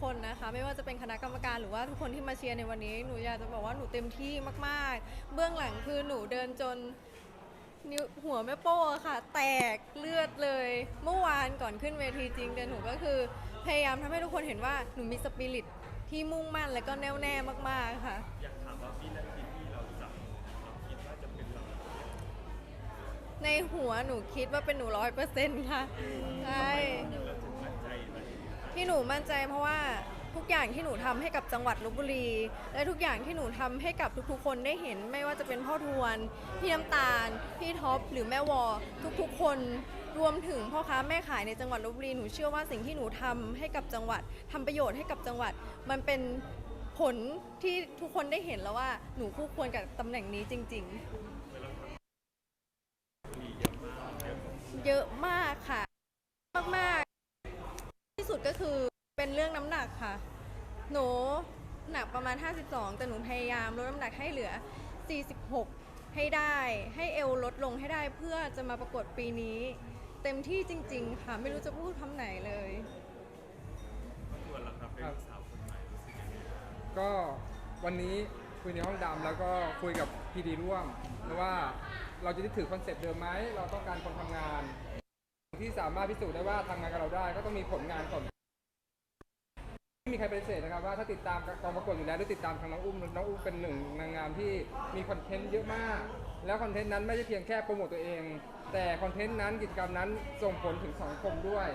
คนนะคะ ไม่ว่าจะเป็นคณะกรรมการหรือว่าทุกคนที่มาเชียร์ในวันนี้ หนูอยากจะบอกว่าหนูเต็มที่มากๆ เบื้องหลังคือหนูเดินจนนิ้วหัวแม่โป้อะค่ะ แตกเลือดเลย เมื่อวานก่อนขึ้นเวทีจริงแต่หนูก็คือพยายามทำให้ทุกคนเห็นว่าหนูมีสปิริตที่มุ่งมั่นและก็แน่วแน่มากๆค่ะ อยากถามว่าวินาทีที่เราจับมือเราคิดว่าจะเป็นเราในหัวหนูคิดว่าเป็นหนูร้อยเปอร์เซ็นต์ค่ะใช่ ที่หนูมั่นใจเพราะว่าทุกอย่างที่หนูทำให้กับจังหวัดลบบุรี และทุกอย่างที่หนูทำให้กับทุกๆ คนได้เห็น ไม่ว่าจะเป็นพ่อทวนพี่น้ำตาล พี่ท็อปหรือแม่วอ ทุกๆ คนรวมถึงพ่อค้าแม่ขายในจังหวัดลบบุรีหนูเชื่อว่าสิ่งที่หนูทำให้กับจังหวัดทำประโยชน์ให้กับจังหวัด มันเป็นผลที่ทุกคนได้เห็นแล้วว่าหนูคู่ควรกับตำแหน่งนี้จริง ๆ เยอะมากค่ะ มาก ก็คือเป็นเรื่องน้ำหนักค่ะ หนูหนักประมาณ 52 แต่หนูพยายามลดน้ำหนักให้เหลือ 46 ให้ได้ ให้เอวลดลงให้ได้เพื่อจะมาประกวดปีนี้ เต็มที่จริง ๆ ค่ะ ไม่รู้จะพูดคำไหนเลย ส่วนเราครับเป็นสาวคนใหม่รู้สึกยังไงก็วันนี้คุยในห้องดำแล้วก็คุยกับพีดีร่วมนะว่าเราจะได้ถือคอนเซ็ปต์เดิมไหมเราต้องการคนทำงาน ที่สามารถพิสูจน์ได้ว่าทำงานกับเราได้ ก็ต้องมีผลงานก่อนไม่มีใครปฏิเสธนะครับว่าถ้าติดตามกองประกวดอยู่แล้วหรือติดตามทางน้องอุ้มน้องอุ้มเป็นหนึ่งนางงามที่มีคอนเทนต์เยอะมาก แล้วคอนเทนต์นั้นไม่ใช่เพียงแค่โปรโมตตัวเอง แต่คอนเทนต์นั้นกิจกรรมนั้นส่งผลถึงสังคมด้วย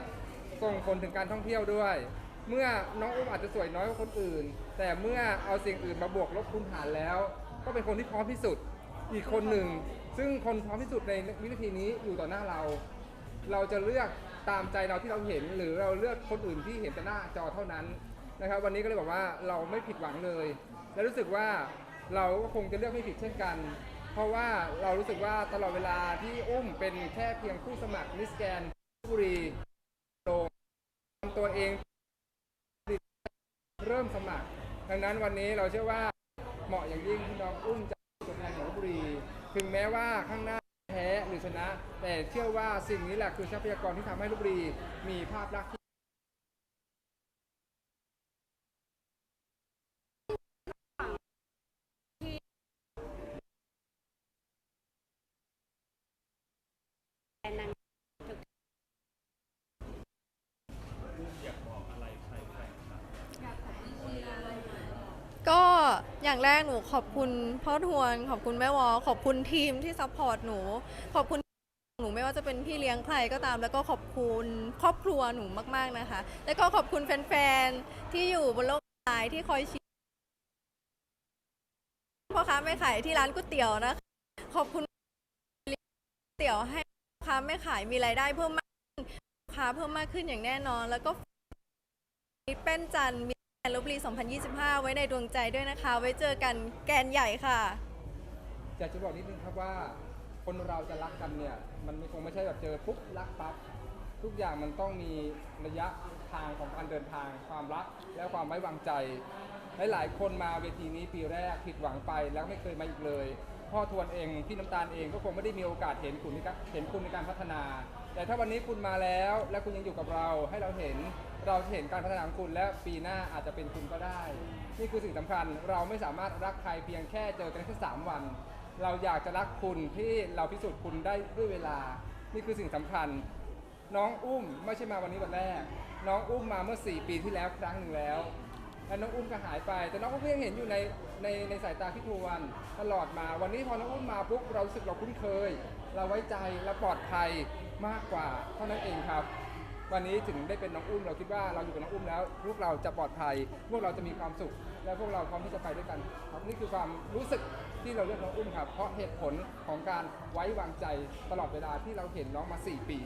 ส่งผลถึงการท่องเที่ยวด้วย เมื่อน้องอุ้มอาจจะสวยน้อยกว่าคนอื่น แต่เมื่อเอาสิ่งอื่นมาบวกลบคูณหารแล้ว ก็เป็นคนที่พร้อมที่สุดอีกคนหนึ่งซึ่งคนพร้อมที่สุดในวินาทีนี้อยู่ต่อหน้าเรา เราจะเลือกตามใจเราที่เราเห็น หรือเราเลือกคนอื่นที่เห็นแต่หน้าจอเท่านั้นนะครับ วันนี้ก็เลยบอกว่าเราไม่ผิดหวังเลย และรู้สึกว่าเราก็คงจะเลือกไม่ผิดเช่นกัน เพราะว่าเรารู้สึกว่าตลอดเวลาที่อุ้มเป็นแค่เพียงผู้สมัครมิสแกนบุรีโดงทำตัวเองเริ่มสมัคร ดังนั้นวันนี้เราเชื่อว่าเหมาะอย่างยิ่งที่น้องอุ้มจะเป็นตัวแทนของบุรี ถึงแม้ว่าข้างหน้า พ้หรือชนะ แต่เชื่อว่าสิ่งนี้แหละคือทรัพยากรที่ทำให้ลพบุรีมีภาพลักษณ์ที่ อยากบอกอะไรใครใครครับ ก็ อย่างแรกหนูขอบคุณพ่อทวน ขอบคุณแม่วอขอบคุณทีมที่ซัพพอร์ตหนู ขอบคุณหนูไม่ว่าจะเป็นพี่เลี้ยงใครก็ตาม แล้วก็ขอบคุณครอบครัวหนูมาก ๆนะคะ แล้วก็ขอบคุณแฟนๆที่อยู่บนโลกออนไลน์ที่คอยเชียร์พ่อค้าแม่ขายที่ร้านก๋วยเตี๋ยวนะคะขอบคุณเลี้ยงก๋วยเตี๋ยวให้พ่อค้าแม่ขายมีรายได้เพิ่มมากขึ้นลูกค้าเพิ่มมากขึ้นอย่างแน่นอน แล้วก็แป้นจันมี แอนลบรี2025 ไว้ในดวงใจด้วยนะคะ ไว้เจอกันแกนใหญ่ค่ะ อยากจะบอกนิดนึงครับว่า คนเราจะรักกันเนี่ย มันคงไม่ใช่แบบเจอปุ๊บรักปั๊บทุกอย่างมันต้องมีระยะทางของการเดินทาง ความรักและความไว้วางใจ หลายๆคนมาเวทีนี้ปีแรกผิดหวังไปแล้วไม่เคยมาอีกเลย พ่อทวนเองพี่น้ำตาลเองก็คงไม่ได้มีโอกาสเห็นคุณเห็นคุณในการพัฒนา แต่ถ้าวันนี้คุณมาแล้ว และคุณยังอยู่กับเราให้เราเห็นเราจะเห็นการพัฒนาของคุณและปีหน้าอาจจะเป็นคุณก็ได้ นี่คือสิ่งสำคัญเราไม่สามารถรักใครเพียงแค่เจอกันแค่สามวัน เราอยากจะรักคุณที่เราพิสูจน์คุณได้ด้วยเวลา นี่คือสิ่งสำคัญ น้องอุ้มไม่ใช่มาวันนี้วันแรก น้องอุ้มมาเมื่อ 4 ปีที่แล้วครั้งหนึ่งแล้ว แล้วน้องอุ้มก็หายไป แต่น้องอุ้มก็ยังเห็นอยู่ในในในสายตาพี่ทวนตลอดมา วันนี้พอน้องอุ้มมาปุ๊บเรารู้สึกเราคุ้นเคย เราไว้ใจเราปลอดภัยมากกว่าเท่านั้นเองครับ วันนี้ถึงได้เป็นน้องอุ้มเราคิดว่าเราอยู่กับน้องอุ้มแล้วพวกเราจะปลอดภัย พวกเราจะมีความสุข และพวกเราพร้อมที่จะไปด้วยกันครับนี่คือความรู้สึกที่เราเลือกน้องอุ้มครับ เพราะเหตุผลของการไว้วางใจตลอดเวลาที่เราเห็นน้องมา 4 ปี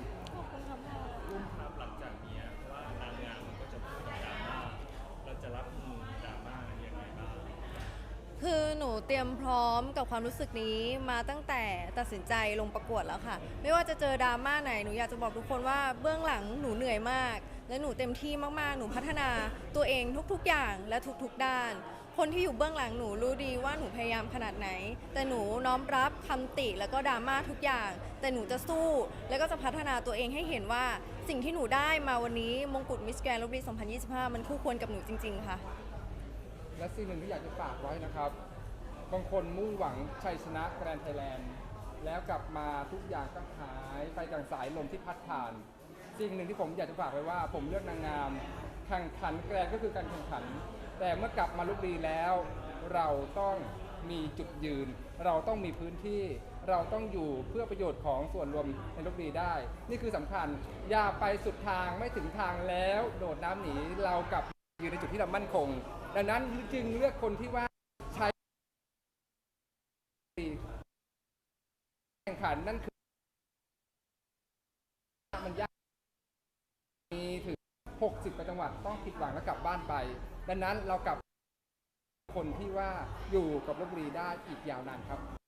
เตรียมพร้อมกับความรู้สึกนี้มาตั้งแต่ตัดสินใจลงประกวดแล้วค่ะ ไม่ว่าจะเจอดราม่าไหนหนูอยากจะบอกทุกคนว่าเบื้องหลังหนูเหนื่อยมาก และหนูเต็มที่มากๆ หนูพัฒนาตัวเองทุกๆอย่างและทุกๆด้าน คนที่อยู่เบื้องหลังหนูรู้ดีว่าหนูพยายามขนาดไหน แต่หนูน้อมรับคำติแล้วก็ดราม่าทุกอย่าง แต่หนูจะสู้ แล้วก็จะพัฒนาตัวเองให้เห็นว่าสิ่งที่หนูได้มาวันนี้มงกุฎมิสแกรนด์ลบบุรี2025 มันคู่ควรกับหนูจริง ๆ ค่ะ และสิ่งหนึ่งที่อยากจะฝากไว้นะครับ บางคนมุ่งหวังชัยชนะแกรนด์ไทยแลนด์แล้วกลับมาทุกอย่างก็หายไปดังสายลมที่พัดผ่าน สิ่งหนึ่งที่ผมอยากจะฝากไว้ว่า ผมเลือกนางงามแข่งขันแกรนด์ก็คือการแข่งขัน แต่เมื่อกลับมาลุกดีแล้ว เราต้องมีจุดยืน เราต้องมีพื้นที่ เราต้องอยู่เพื่อประโยชน์ของส่วนรวมในลุกดีได้ นี่คือสำคัญ อย่าไปสุดทางไม่ถึงทางแล้ว โดดน้ำหนีเรากลับยืนในจุดที่เรามั่นคง ดังนั้นจึงเลือกคนที่ว่าใช้แข่ง ขันนั่นคือ มันยาก มีถึง 60กว่าจังหวัดต้องผิดหวังแล้วกลับบ้านไป ดังนั้นเรากลับคนที่ว่าอยู่กับลบบุรีได้อีกยาวนานครับ